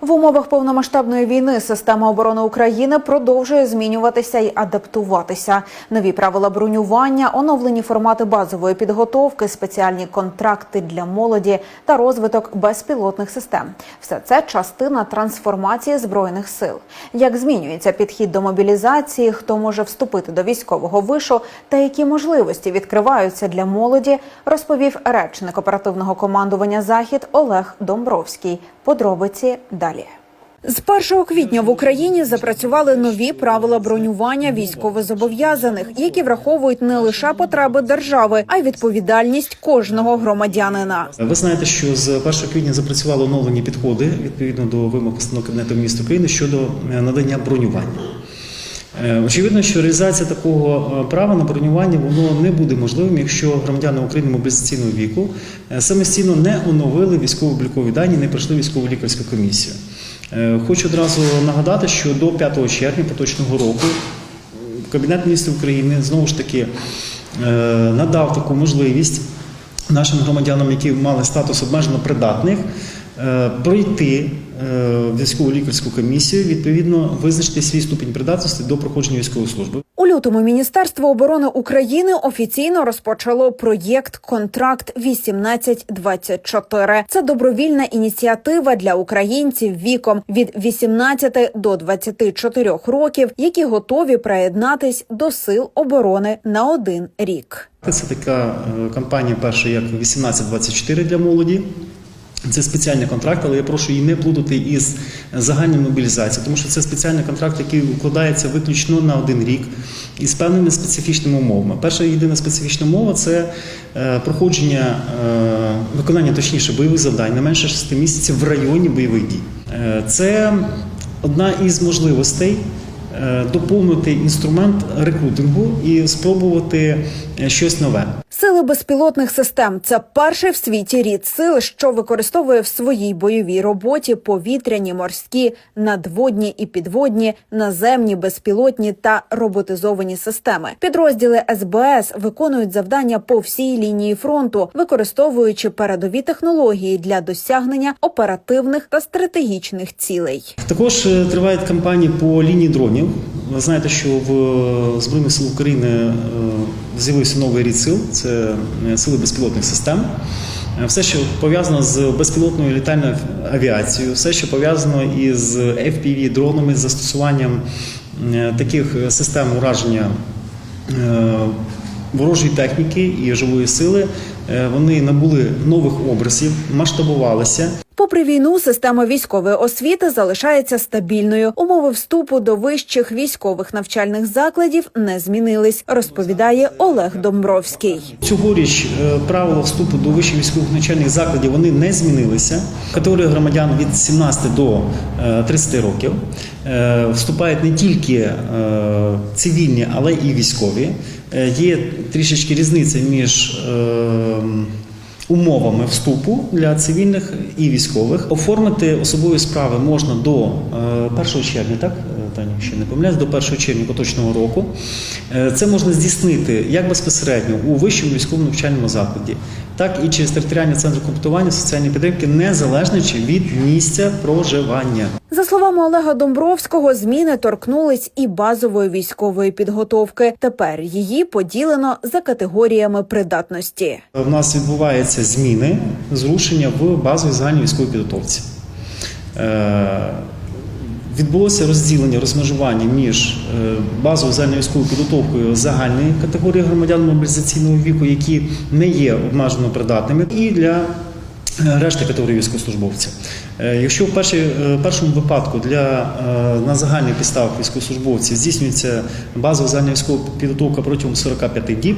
В умовах повномасштабної війни система оборони України продовжує змінюватися і адаптуватися. Нові правила бронювання, оновлені формати базової підготовки, спеціальні контракти для молоді та розвиток безпілотних систем. Все це частина трансформації збройних сил. Як змінюється підхід до мобілізації, хто може вступити до військового вишу та які можливості відкриваються для молоді, розповів речник оперативного командування Захід Олег Домбровський. Подробиці далі. З 1 квітня в Україні запрацювали нові правила бронювання військовозобов'язаних, які враховують не лише потреби держави, а й відповідальність кожного громадянина. Ви знаєте, що з 1 квітня запрацювали оновлені підходи відповідно до вимог постанови Кабінету міністрів України щодо е, надання бронювання. Е, Очевидно, що реалізація такого е, права на бронювання воно не буде можливим, якщо громадяни України мобілізаційного віку е, самостійно не оновили військово-облікові дані, не пройшли військову лікарську комісію. Хочу одразу нагадати, що до 5 червня поточного року Кабінет міністрів України знову ж таки надав таку можливість нашим громадянам, які мали статус обмежено придатних, пройти військову лікарську комісію, відповідно визначити свій ступінь придатності до проходження військової служби. У лютому Міністерство оборони України офіційно розпочало проєкт Контракт 1824 Це добровільна ініціатива для українців віком від 18 до 24 років, які готові приєднатись до сил оборони на один рік. Це така е, кампанія, перша як 18-24 для молоді. Це спеціальний контракт, але я прошу її не плутати із загальною мобілізацією, тому що це спеціальний контракт, який укладається виключно на один рік із певними специфічними умовами. Перша єдина специфічна умова це е, проходження е, виконання точніше бойових завдань не менше 6 місяців в районі бойових дій. Е, Це одна із можливостей доповнити інструмент рекрутингу і спробувати щось нове. Сили безпілотних систем це перший в світі рід сил, що використовує в своїй бойовій роботі повітряні, морські, надводні і підводні, наземні, безпілотні та роботизовані системи. Підрозділи СБС виконують завдання по всій лінії фронту, використовуючи передові технології для досягнення оперативних та стратегічних цілей. Також е, тривають кампанії по лінії дронів. Ви знаєте, що в е, Збройних сил України е, з'явився новий рід сил це е, сили безпілотних систем. Все, що пов'язано з безпілотною літальною авіацією, все, що пов'язано із fpv дронами з застосуванням таких систем ураження ворожої техніки і живої сили, вони набули нових образів, масштабувалися. Попри війну, система військової освіти залишається стабільною. Умови вступу до вищих військових навчальних закладів не змінились, розповідає Олег Домбровський. Цьогоріч е, правила вступу до вищих військових навчальних закладів вони не змінилися. Категорія громадян від 17 до е, 30 років е, вступають не тільки е, цивільні, але і військові. Е, Є трішечки різниця між е, умовами вступу для цивільних і військових. Оформити особові справи можна до е, 1 червня, так? Е, Таня, ще не помиляюсь, до 1 червня поточного року. Е, Це можна здійснити як безпосередньо у вищому військовому навчальному закладі, так і через територіальні центри комплектування соціальної підтримки, незалежно від місця проживання. За словами Олега Домбровського, зміни торкнулись і базової військової підготовки. Тепер її поділено за категоріями придатності. У нас відбуваються зміни, зрушення в базовій загальній військовій підготовці. Відбулося розділення, розмежування між е, базовою загальновійськовою підготовкою загальної категорії громадян мобілізаційного віку, які не є обмежено придатними, і для решти категорії військовослужбовців. Е, Якщо в е, першому випадку для е, на загальних підставах військовослужбовців здійснюється базова загальна військова підготовка протягом 45 діб,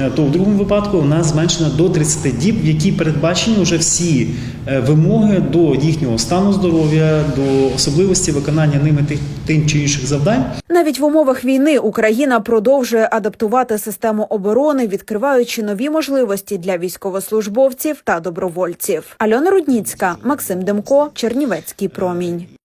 е, то в другому випадку вона зменшена до 30 діб, в якій передбачені вже всі е, вимоги до їхнього стану здоров'я, до особливості виконання ними тих тим чи інших завдань. Навіть в умовах війни Україна продовжує адаптувати систему оборони, відкриваючи нові можливості для військовослужбовців та добровольців. Альона Рудніцька, Максим Демко, Чернівецький промінь.